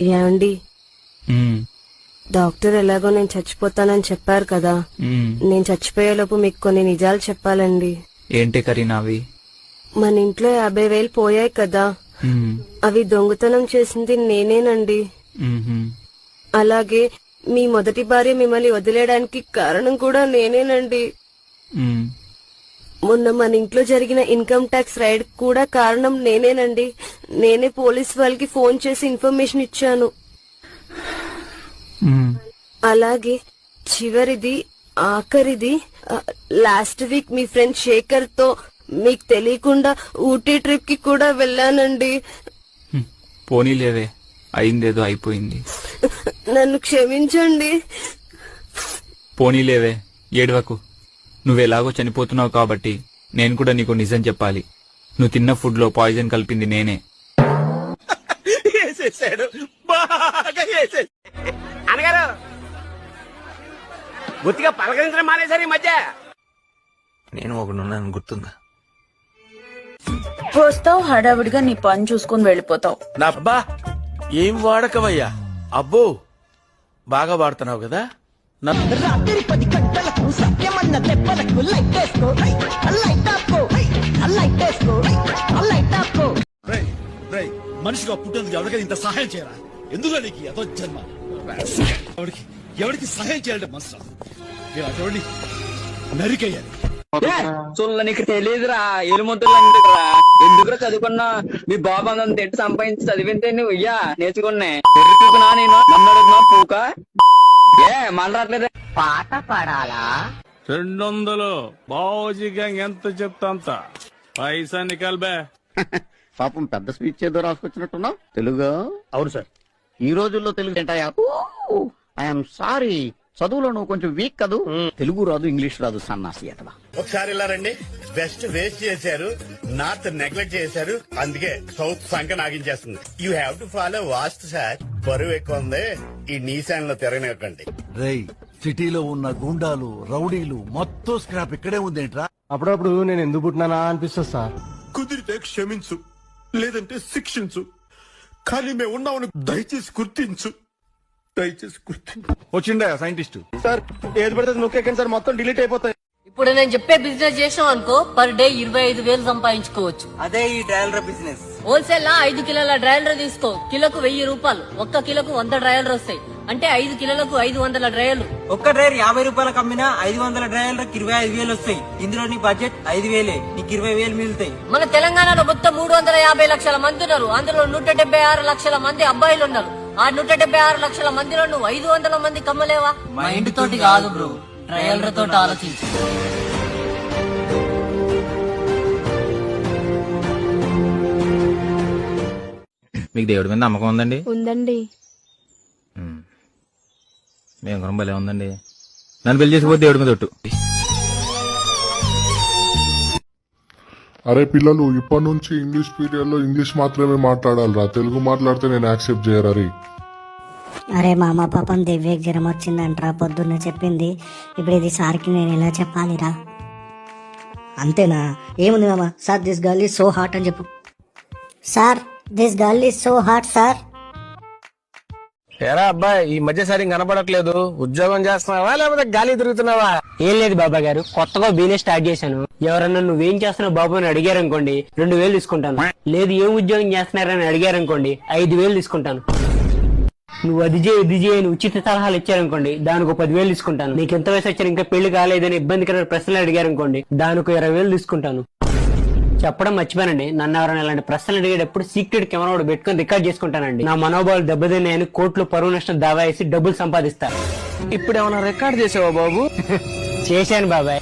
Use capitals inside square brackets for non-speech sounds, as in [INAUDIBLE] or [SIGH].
ఏమండి డాక్టర్ ఎలాగో నేను చచ్చిపోతానని చెప్పారు కదా. నేను చచ్చిపోయేలోపు మీకు కొన్ని నిజాలు చెప్పాలండి. ఏంటి కరీనావి మన ఇంట్లో యాభై వేలు పోయాయి కదా. అవి దొంగతనం చేసింది నేనేనండి. అలాగే మీ మొదటి భార్య మిమ్మల్ని వదిలేయడానికి కారణం కూడా నేనేనండి. మొన్న మన ఇంట్లో జరిగిన ఇన్కమ్ ట్యాక్స్ రైడ్ కూడా కారణం నేనేనండి. నేనే పోలీస్ వాళ్ళకి ఫోన్ చేసి ఇన్ఫర్మేషన్ ఇచ్చాను. అలాగే చివరిది ఆఖరిది లాస్ట్ వీక్ మీ ఫ్రెండ్ శేఖర్తో మీకు తెలియకుండా ఊటీ ట్రిప్కి కూడా వెళ్ళానండి. పోనీలేవే అయిందేదో అయిపోయింది. నన్ను క్షమించండి. పోనీలేవే ఏడవకు. నువ్వెలాగో చనిపోతున్నావు కాబట్టి నేను కూడా నీకు నిజం చెప్పాలి. నువ్వు తిన్న ఫుడ్లో పాయిజన్ కలిపింది నేనే. అనగారు గుర్తిగా పలకరించడం మానేశారు ఈ మధ్య. నేను ఒకడున్నాను గుర్తుందా? వస్తావు హడావిడిగా నీ పని చూసుకుని వెళ్ళిపోతావు. నా అబ్బా ఏం వాడకవయ్యా? అబ్బో బాగా వాడుతున్నావు కదా? నా రాత్రి పది గంటలకు సత్యమన్న దెబ్బలకు లైట్ వేసుకో. లైట్ ఆపుకో. లైట్ వేసుకో. లైట్ ఆపుకో. రేయ్, రేయ్, మనిషిగా పుట్టేందుకు ఎవరికైనా ఇంత సహాయం చేయరా? ఎందులో నీకు ఏదో జన్మ ఎవరికి ఎవరికి సహాయం చేయాలంటే మనసు అటువంటి నరికేయాలి చూడ నీకు తెలియదురా ఎలుమంతులు ఎందుకురా ఎందుకురా చదువుకున్నా? మీ బాబు అందరం తిట్టి సంపాదించి చదివితే నువ్వు. ఇయ్యా నేర్చుకున్నా. నేను? నన్ను అడుగుతున్నా పూక? ఏ మన రావట్లేదు. పాట పాడాలా? రెండు వందలు బావోజీగా ఎంత చెప్తా అంత? పైసా నికల్బే [LAUGHS] పాపం పెద్ద స్పీచ్ ఏదో రాసుకొచ్చినట్టున్నావు. తెలుగు? అవును సార్. ఈ రోజుల్లో తెలుగు ఏంటయా ఐఎమ్ సారీ. చదువులో నువ్వు కొంచెం వీక్ కదూ. తెలుగు రాదు ఇంగ్లీష్ రాదు సన్నాసి అతవా ఒకసారి ఇలా రండి. వెస్ట్ వేస్ట్ చేశారు నార్త్ నెగ్లెక్ట్ చేశారు అందుకే సౌత్ సంఖ్య నాగించేస్తుంది. You have to follow vast sir. బరువు ఎక్కువ ఉంది. ఈ నీశాన్లో తిరగనివ్వకండి రేయ్ సిటీలో ఉన్న గుండాలు రౌడీలు మొత్తం స్క్రాప్ ఇక్కడే ఉందేంట్రా? అప్పుడప్పుడు నేను ఎందుకు పుట్టినానా అనిపిస్తుంది సార్. కుదిరితే క్షమించు లేదంటే శిక్షించు. కానీ మేము ఉన్నామని దయచేసి గుర్తించు. దయచేసి గుర్తించు. వచ్చిండే సైంటిస్ట్? సార్ ఏది పడితే నొక్కేకండి సార్ మొత్తం డిలీట్ అయిపోతాయి. ఇప్పుడు నేను చెప్పే బిజినెస్ చేసాం అనుకో పర్ డే ఇరవై ఐదు వేలు సంపాదించుకోవచ్చు. అదే ఈ టైలర్ బిజినెస్ హోల్సేల్ లా ఐదు కిలోల డ్రైలర్ తీసుకో. కిలోకు వెయ్యి రూపాయలు. ఒక్క కిలోకు వంద డ్రైలర్ వస్తాయి. అంటే ఐదు కిలోలకు ఐదు వందల డ్రైయర్లు ఒక్క డ్రైవర్ యాభై రూపాయలకు అమ్మినా ఐదు వందల డ్రైవర్లకు ఇరవై ఐదు వేలు వస్తాయి. ఇందులో నీ బడ్జెట్ ఐదు వేలే. నీకు ఇరవై వేలు మిగులుతాయి. మన తెలంగాణలో మొత్తం మూడు వందల యాభై లక్షల మంది ఉన్నారు. అందులో నూట డెబ్బై ఆరు లక్షల మంది అబ్బాయిలు ఉన్నారు. ఆ నూట డెబ్బై ఆరు లక్షల మందిలో నువ్వు ఐదు వందల మంది కమ్మలేవా? మా ఇంటి తోటి కాదు బ్రో. ట్రయల్ తోటి ఆలోచించు. మీకు దేవుడి మీద నమ్మకం ఉందండి? ఉందండి. మేము గురం భలే ఉందండి. నన్ను పెళ్ళి చేసిపోతే దేవుడి మీద ఒట్టు. అరే పిల్లలు ఇప్పటి నుంచి ఇంగ్లీష్ పీరియడ్లో ఇంగ్లీష్ మాత్రమే మాట్లాడాలిరా. తెలుగు మాట్లాడితే నేను యాక్సెప్ట్ చేయరా అరే మామ పాపం దివ్యకి జ్వరం వచ్చిందంటరా పొద్దున్న చెప్పింది. ఇప్పుడు ఇది సార్కి నేను ఎలా చెప్పాలిరా? అంతేనా? ఏముంది మామ? Sir this girl is so hot అని చెప్పు. Sir this girl is so hot sir. ఎరా అబ్బాయి ఈ మధ్య సరిగ్గా కనపడట్లేదు. ఉద్యోగం చేస్తున్నావా లేకపోతే గాలి తిరుగుతున్నావా? ఏం లేదు బాబా గారు కొత్తగా బిజినెస్ స్టార్ట్ చేశాను. ఎవరన్నా నువ్వేం చేస్తున్నావు బాబు అని అడిగారు అనుకోండి రెండు వేలు తీసుకుంటాను. లేదు ఏం ఉద్యోగం చేస్తున్నారని అడిగారు అనుకోండి ఐదు వేలు తీసుకుంటాను. నువ్వు అది చేయి ఇది చేయి అని ఉచిత సలహాలు ఇచ్చారనుకోండి దానికి ఒక పదివేలు తీసుకుంటాను. నీకు ఎంత వయసు వచ్చారు ఇంకా పెళ్ళి కాలేదని ఇబ్బందికర ప్రశ్నలు అడిగారు అనుకోండి దానికి ఇరవై వేలు తీసుకుంటాను. చెప్పడం మర్చిపోయానండి నన్ను ఎవరైనా ఇలాంటి ప్రశ్నలు అడిగేటప్పుడు సీక్రెట్ కెమెరా ఒకటి పెట్టుకుని రికార్డ్ చేసుకుంటానండి. నా మనోభావాలు దెబ్బతిన్నాయని కోర్టులో పరువు నష్టం దావా వేసి డబ్బులు సంపాదిస్తా. ఇప్పుడు ఏమైనా రికార్డ్ చేసావా బాబు? [LAUGHS] చేశాను బాబాయ్.